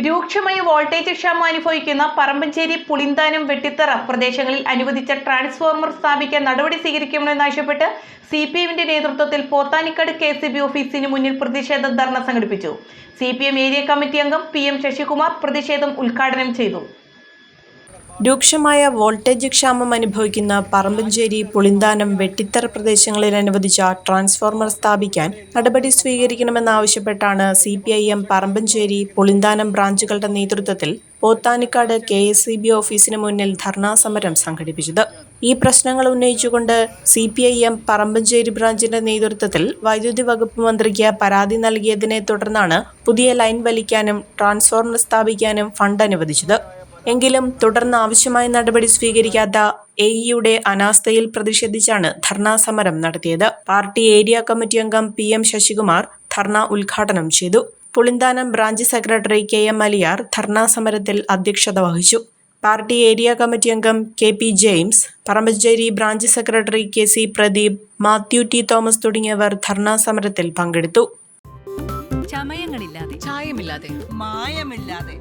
രൂക്ഷമായ വോൾട്ടേജ് ക്ഷാമം അനുഭവിക്കുന്ന പറമ്പഞ്ചേരി പുളിന്താനം വെട്ടിത്തറ പ്രദേശങ്ങളിൽ അനുവദിച്ച ട്രാൻസ്ഫോർമർ സ്ഥാപിക്കാൻ നടപടി സ്വീകരിക്കണമെന്നാവശ്യപ്പെട്ട് സി പി എമ്മിന്റെ നേതൃത്വത്തിൽ പോത്താനിക്കാട് കെ സി ബി ഓഫീസിന് മുന്നിൽ പ്രതിഷേധ ധർണ സംഘടിപ്പിച്ചു. C P M area committee അംഗം പി എം ശശികുമാർ പ്രതിഷേധം ഉദ്ഘാടനം ചെയ്തു. രൂക്ഷമായ വോൾട്ടേജ് ക്ഷാമം അനുഭവിക്കുന്ന പറമ്പഞ്ചേരി പുളിന്താനം വെട്ടിത്തറ പ്രദേശങ്ങളിൽ അനുവദിച്ച ട്രാൻസ്ഫോർമർ സ്ഥാപിക്കാൻ നടപടി സ്വീകരിക്കണമെന്നാവശ്യപ്പെട്ടാണ് C P I M Parambancheri Pulinthanam ബ്രാഞ്ചുകളുടെ നേതൃത്വത്തിൽ Pothanicad K S C B ഓഫീസിന് മുന്നിൽ ധർണാ സമരം സംഘടിപ്പിച്ചത്. ഈ പ്രശ്നങ്ങൾ ഉന്നയിച്ചുകൊണ്ട് C P I M Parambancheri ബ്രാഞ്ചിന്റെ നേതൃത്വത്തിൽ വൈദ്യുതി വകുപ്പ് മന്ത്രിക്ക് പരാതി നൽകിയതിനെ തുടർന്നാണ് പുതിയ ലൈൻ വലിക്കാനും ട്രാൻസ്ഫോർമർ സ്ഥാപിക്കാനും ഫണ്ട് അനുവദിച്ചത്. എങ്കിലും തുടർന്ന് ആവശ്യമായ നടപടി സ്വീകരിക്കാത്ത എ ഇയുടെ അനാസ്ഥയിൽ പ്രതിഷേധിച്ചാണ് ധർണാ സമരം നടത്തിയത്. പാർട്ടി ഏരിയ കമ്മിറ്റി അംഗം പി എം ശശികുമാർ ധർണ ഉദ്ഘാടനം ചെയ്തു. Pulinthanam branch secretary K M Aliyar dharna സമരത്തിൽ അധ്യക്ഷത വഹിച്ചു. പാർട്ടി ഏരിയ കമ്മിറ്റി അംഗം K P James Parambassery branch secretary K C Pradeep Mathew T Thomas തുടങ്ങിയവർ ധർണാ സമരത്തിൽ പങ്കെടുത്തു. ചമയങ്ങളില്ലാതെ. ചായമില്ലാതെ. മായമില്ലാതെ.